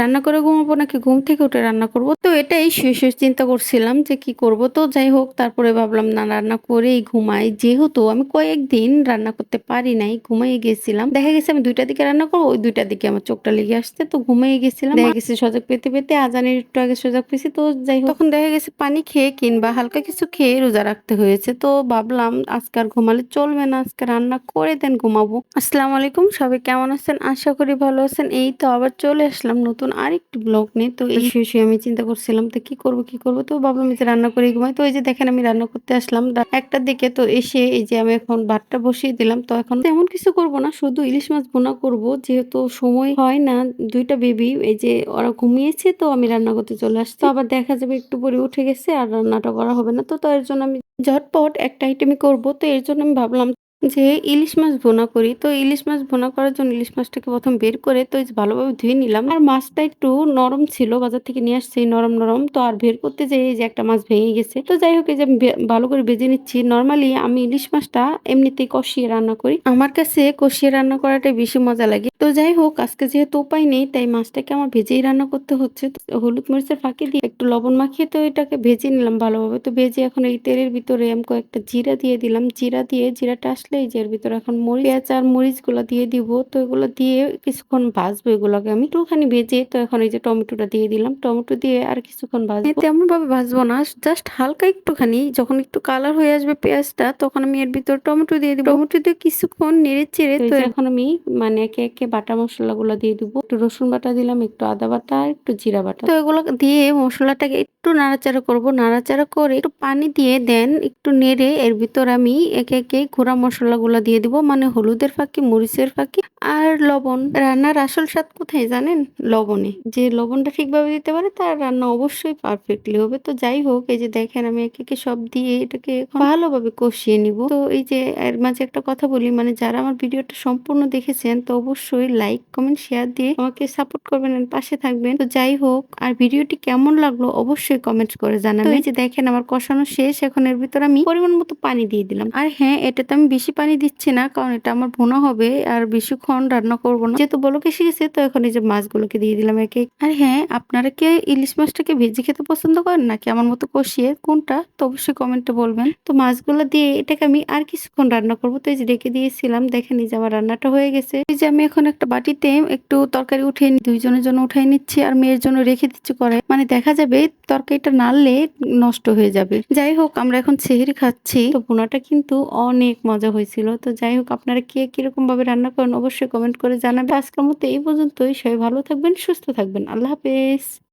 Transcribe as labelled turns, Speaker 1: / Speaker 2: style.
Speaker 1: রান্না করে ঘুমাবো নাকি ঘুম থেকে উঠে রান্না করব? তো এটাই শুয়ে শুয়ে চিন্তা করছিলাম যে কি করব। তো যাই হোক তারপরে ভাবলাম না রান্না করেই ঘুমাই। যেহেতু আমি কয়েকদিন রান্না করতে পারি নাই ঘুমাই গেছিলাম। দেখা গেছে আমি দুইটা দিকে রান্না করব ওই দুইটা দিকে আমার চোখটা লেগে আসছে তো ঘুমিয়ে গেছিলাম। দেখা গেছে সজাগ পেতে পেতে আজানের একটু আগে সজাগ পেয়েছি তো যাই হোক। তখন দেখা গেছে পানি খেয়ে কিংবা হালকা কিছু খেয়ে রোজা রাখতে হয়েছে তো ভাবলাম আজকে আর ঘুমালে চলবে না আজকে রান্না করে দেন ঘুমাবো। আসসালামু আলাইকুম সবাই কেমন আছেন? আশা করি ভালো আছেন। এই তো আবার চলে আসলাম নতুন আরেকটি ব্লগ নিয়ে। তো এই শুয়ে আমি চিন্তা করছিলাম, তো কি করব কি করব? তো ভাবলাম যে রান্না করে ঘুমাই। তো এই যে দেখেন আমি রান্না করতে আসলাম। একটার দিকে তো এসে এই যে আমি এখন ভাতটা বসিয়ে দিলাম। তো এখন তেমন কিছু করব না, শুধু ইলিশ মাছ বোনা করব। যেহেতু সময় হয় না, দুইটা বেবি এই যে ওরা ঘুমিয়েছে, তো আমি রান্না করতে চলে আসছি। তো আবার দেখা যাবে একটু পরে উঠে গেছে, আর রান্নাটা করা হবে না। তো তার জন্য আমি ঝটপট একটা আইটেমই করব। তো এর জন্য আমি ভাবলাম যে ইলিশ মাছ ভুনা করি, তো ইলিশ মাছ ভুনা করার জন্য ইলিশ মাছটাকে প্রথম বের করে, তো ভালোভাবে ধুয়ে নিলাম। আর মাছটা একটু নরম ছিল, বাজার থেকে নিয়ে আসছি নরম নরম, তো আর বের করতে যে এই যে একটা মাছ ভেঙে গেছে। তো যাই হোক, এই যে ভালো করে ভেজে নিচ্ছি। নর্মালি আমি ইলিশ মাছটা এমনিতেই কষিয়ে রান্না করি। আমার কাছে কষিয়ে রান্না করাটাই বেশি মজা লাগে। তো যাই হোক, আজকে যেহেতু উপায় নেই, তাই মাছটাকে আমার ভেজেই রান্না করতে হচ্ছে। হলুদ মরিচের ফাঁকি দিয়ে একটু লবণ মাখিয়ে তো এটাকে ভেজে নিলাম ভালোভাবে। তো ভেজে এখন এই তেলের ভিতরে আমি কয়েকটা জিরা দিয়ে দিলাম। জিরা দিয়ে জিরাটা আসলে এই যে এর ভিতরে এখন মরিচ পেঁয়াজ আর মরিচগুলো দিয়ে দিব তো এগুলো দিয়ে কিছুক্ষণ ভাজবো এগুলোকে আমি। একটুখানি ভেজে তো এখন এই যে টমেটোটা দিয়ে দিলাম। টমেটো দিয়ে আর কিছুক্ষণ ভাজবো। তেমন ভাবে ভাজবো না জাস্ট হালকা একটুখানি যখন একটু কালার হয়ে আসবে পেঁয়াজটা তখন আমি এর ভিতর টমেটো দিয়ে দিব। টমেটো দিয়ে কিছুক্ষণ নেড়ে চেড়ে তো এখন আমি মানে একে একে বাটা মশলাগুলো দিয়ে দিব। একটু রসুন বাটা দিলাম একটু আদা বাটা আর একটু জিরা বাটা। তো এগুলো দিয়ে মশলাটাকে একটু নাড়াচাড়া করব। নাড়াচাড়া করে একটু পানি দিয়ে দেন, একটু নেড়ে এর ভিতর আমি একে একে গুঁড়া মশলাগুলো দিয়ে দিব মানে হলুদের ফাঁকি, মরিচের ফাঁকি আর লবণ। রান্নার আসল স্বাদ কোথায় জানেন? লবণে। যে লবণটা ঠিকভাবে দিতে পারে তার রান্না অবশ্যই পারফেক্টলি হবে। তো যাই হোক, এই যে দেখেন আমি একে একে সব দিয়ে এটাকে ভালোভাবে কষিয়ে নিব। তো এই যে এর মাঝে একটা কথা বলি মানে যারা আমার ভিডিওটা সম্পূর্ণ দেখেছেন তো অবশ্যই লাইক, কমেন্ট, শেয়ার দিয়ে আমাকে সাপোর্ট করবেন, পাশে থাকবেন। তো যাই হোক, আর ভিডিওটি কেমন লাগল অবশ্যই কমেন্ট করে জানাবেন। এই যে দেখেন আমার কষানো শেষ এখন এর ভিতর আমি পরিমাণ মতো পানি দিয়ে দিলাম। আর হ্যাঁ এটাতে আমি বেশি পানি দিচ্ছি না কারণ এটা আমার ভোনা হবে আর বেশিক্ষণ রান্না করব না। যেহেতু বলকে শিখেছে তো এখন এই যে মাছগুলোকে দিয়ে দিলাম একে আর হ্যাঁ আপনারা কি ইলিশ মাছটাকে ভেজে খেতে পছন্দ করেন নাকি আমার মতো কষিয়ে? কোনটা? তো অবশ্যই কমেন্টে বলবেন। তো মাছগুলো দিয়ে এটাকে আমি আর কিছুক্ষণ রান্না করব। তো এই যে রেখে দিয়েছিলাম দেখেন এই যে আমার রান্নাটা হয়ে গেছে। এই যে আমি এখন একটা বাটিতে একটু তরকারি উঠিয়ে নি- দুইজনের জন্য উঠাই নিচ্ছি আর মেয়ের জন্য রেখে দিচ্ছি করে মানে দেখা যাবে তরকারিটা নাড়লে নষ্ট হয়ে যাবে। যাই হোক, আমরা এখন সেহেরি খাচ্ছি। তো পোনাটা কিন্তু অনেক মজা হয়েছিল। তো যাই হোক, আপনারা কে কীরকম ভাবে রান্না করেন অবশ্যই কমেন্ট করে জানাবে আজকের মতো এই পর্যন্তই। সবাই ভালো থাকবেন, সুস্থ থাকবেন। আল্লাহ হাফেজ।